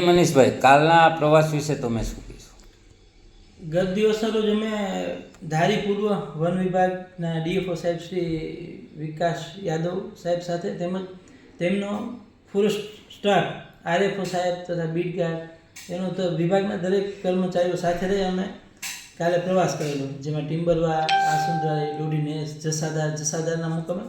મનીષભાઈ, કાલના પ્રવાસ વિશે તમે શું કહીશું? ગત દિવસના રોજ અમે ધારીપૂર્વ વન વિભાગના ડીએફઓ સાહેબ શ્રી વિકાસ યાદવ સાહેબ સાથે તેમજ તેમનો ફોરેસ્ટ સ્ટાફ, આરએફઓ સાહેબ તથા બીટ ગાર્ડ, એનો તો વિભાગના દરેક કર્મચારીઓ સાથે રહી અમે કાલે પ્રવાસ કરેલો, જેમાં ટિમ્બરવા આસુંદરાઈ લોડીનેસ જસાદાર જસાદારના મુકામે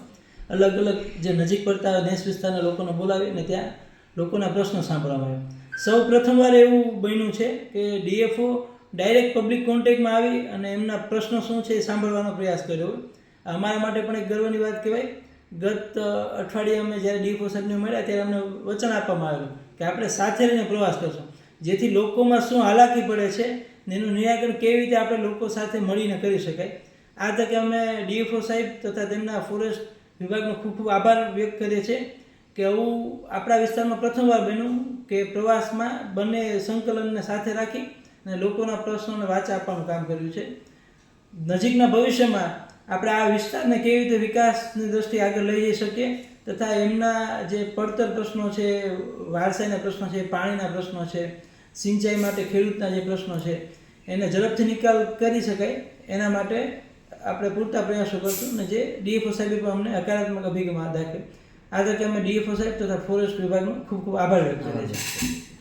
અલગ અલગ જે નજીક પડતા નેસ વિસ્તારના લોકોને બોલાવીને ત્યાં લોકોના પ્રશ્નો સાંભળવામાં આવ્યા. સૌ પ્રથમવાર એવું બન્યું છે કે ડીએફઓ ડાયરેક્ટ પબ્લિક કોન્ટેક્ટમાં આવી અને એમના પ્રશ્નો શું છે એ સાંભળવાનો પ્રયાસ કર્યો. અમારા માટે પણ એક ગર્વની વાત કહેવાય. ગત અઠવાડિયે અમે જ્યારે ડીએફઓ સાહેબને મળ્યા ત્યારે અમને વચન આપવામાં આવ્યું કે આપણે સાથે રહીને પ્રવાસ કરશું. જેથી લોકોમાં શું હાલાકી પડે છે એનું નિરાકરણ કેવી રીતે આપણે લોકો સાથે મળીને કરી શકાય. આ તકે અમે ડીએફઓ સાહેબ તથા તેમના ફોરેસ્ટ વિભાગનો ખૂબ ખૂબ આભાર વ્યક્ત કરીએ છીએ. કે આવું આપણા વિસ્તારમાં પ્રથમવાર બન્યું કે પ્રવાસમાં બંને સંકલનને સાથે રાખી અને લોકોના પ્રશ્નોને વાચા આપવાનું કામ કર્યું છે. નજીકના ભવિષ્યમાં આપણે આ વિસ્તારને કેવી રીતે વિકાસની દ્રષ્ટિએ આગળ લઈ જઈ શકીએ તથા એમના જે પડતર પ્રશ્નો છે, વારસાઈના પ્રશ્નો છે, પાણીના પ્રશ્નો છે, સિંચાઈ માટે ખેડૂતના જે પ્રશ્નો છે, એને ઝડપથી નિકાલ કરી શકાય. એના માટે આપણે પૂરતા પ્રયાસો કરશું અને જે ડીએફઓ સાહેબે પણ અમને હકારાત્મક અભિગમ દાખવ્યો આ તકે અમે ડીએફઓ સાહેબ તથા ફોરેસ્ટ વિભાગનો ખૂબ ખૂબ આભાર વ્યક્ત કરે છીએ.